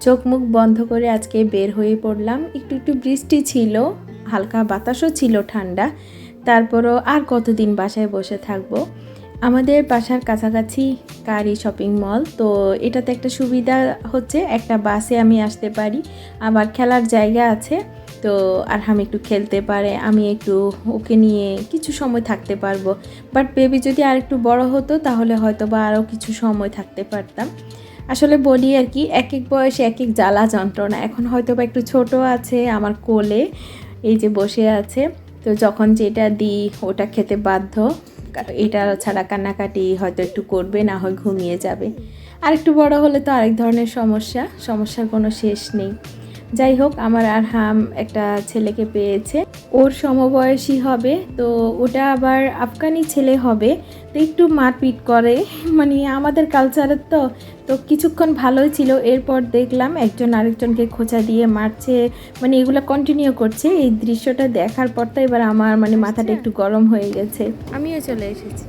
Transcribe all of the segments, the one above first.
চোখ মুখ বন্ধ করে আজকে বের হয়ে পড়লাম। একটু একটু বৃষ্টি ছিল, হালকা বাতাসও ছিল ঠান্ডা। তারপরও আর কতদিন বাসায় বসে থাকব? আমাদের বাসার কাছাকাছি কারি শপিং মল, তো এটাতে একটা সুবিধা হচ্ছে, একটা বাসে আমি আসতে পারি। আবার খেলার জায়গা আছে, তো আর আরহাম একটু খেলতে পারে, আমি একটু ওকে নিয়ে কিছু সময় থাকতে পারব। বাট বেবি যদি আর একটু বড় হতো, তাহলে হয়তো বা আরও কিছু সময় থাকতে পারতাম। আসলে বলি আর কি এক এক বয়সে এক এক জ্বালা যন্ত্রণা। এখন হয়তো বা একটু ছোট আছে আমার কোলে, এই যে বসে আছে। তো যখন যেটা দিই ওটা খেতে বাধ্য। এটা ছাড়া কান্নাকাটি হয়তো একটু করবে, না হয় ঘুমিয়ে যাবে। আর একটু বড় হলে তো আরেক ধরনের সমস্যা, সমস্যার কোনো শেষ নেই। যাই হোক, আমার আর হাম একটা ছেলেকে পেয়েছে। ওর সমবয়সী হবে তো ওটা আবার আফগানি ছেলে হবে। তো একটু মারপিট করে মানে আমাদের কালচারের তো তো কিছুক্ষণ ভালোই ছিল। এরপর দেখলাম একজন আরেকজনকে খোঁচা দিয়ে মারছে মানে এগুলো কন্টিনিউ করছে। এই দৃশ্যটা দেখার পর তো এবার আমার মানে মাথাটা একটু গরম হয়ে গেছে। আমিও চলে এসেছি।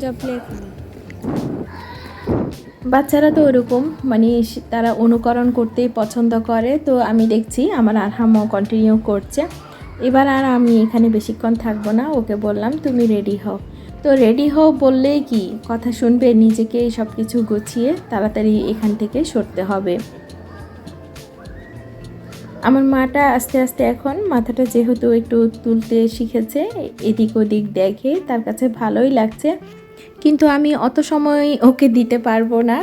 যা প্লে বাচ্চারা তো ওরকম মানে তারা অনুকরণ করতেই পছন্দ করে। তো আমি দেখছি আমার আরহামও কন্টিনিউ করছে। এবার আর আমি এখানে বেশিক্ষণ থাকব না, ওকে বললাম, তুমি রেডি হও। তো রেডি হও বললেই কি, কথা শুনবে নিজেকে সব কিছু গুছিয়ে তাড়াতাড়ি এখান থেকে সরতে হবে। আমার মাটা আস্তে আস্তে এখন মাথাটা যেহেতু একটু তুলতে শিখেছে, এদিক ওদিক দেখে তার কাছে ভালোই লাগছে। কিন্তু আমি অত সময় ওকে দিতে পারব না।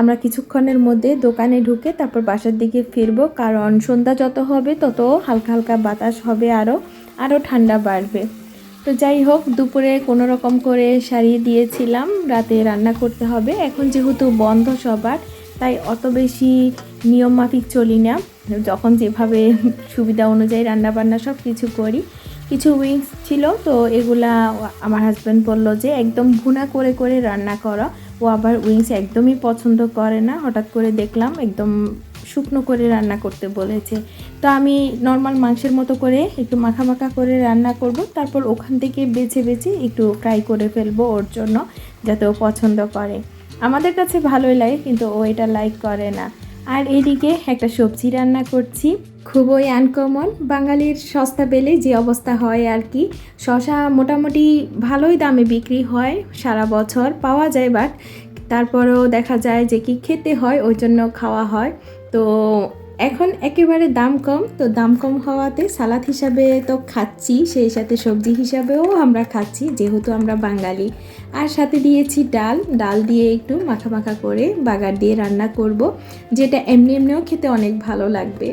আমরা কিছুক্ষণের মধ্যে দোকানে ঢুকে তারপর বাসার দিকে ফিরবো, কারণ সন্ধ্যা যত হবে তত হালকা হালকা বাতাস হবে আরও আরও ঠান্ডা বাড়বে। তো যাই হোক, দুপুরে কোনো রকম করে সারিয়ে দিয়েছিলাম, রাতে রান্না করতে হবে। এখন যেহেতু বন্ধ সবার, তাই অত বেশি নিয়ম মাফিক চলি না। যখন যেভাবে সুবিধা অনুযায়ী রান্না বান্না সব কিছু করি কিছু উইংস ছিল, তো এগুলা আমার হাজব্যান্ড বলল যে, একদম ভুনা করে করে রান্না করা। ও আবার উইংস একদমই পছন্দ করে না। হঠাৎ করে দেখলাম একদম শুকনো করে রান্না করতে বলেছে। তো আমি নর্মাল মাংসের মতো করে একটু মাখা মাখা করে রান্না করব। তারপর ওখান থেকে বেছে বেছে একটু ফ্রাই করে ফেলব ওর জন্য, যাতে ও পছন্দ করে। আমাদের কাছে ভালোই লাগে, কিন্তু ও এটা লাইক করে না। আর এদিকে একটা সবজি রান্না করছি। খুবই আনকমন বাঙালির সস্তা পেলে যে অবস্থা হয় আর কি শশা মোটামুটি ভালোই দামে বিক্রি হয় সারা বছর, পাওয়া যায় বাট তারপরেও দেখা যায় যে কি খেতে হয়, ওই জন্য খাওয়া হয়। তো এখন একেবারে দাম কম, তো দাম কম হওয়াতে সালাদ হিসাবে তো খাচ্ছি, সেই সাথে সবজি হিসাবেও আমরা খাচ্ছি, যেহেতু আমরা বাঙালি। আর সাথে দিয়েছি ডাল ডাল দিয়ে একটু মাখা মাখা করে বাগার দিয়ে রান্না করব, যেটা এমনি এমনিও খেতে অনেক ভালো লাগবে।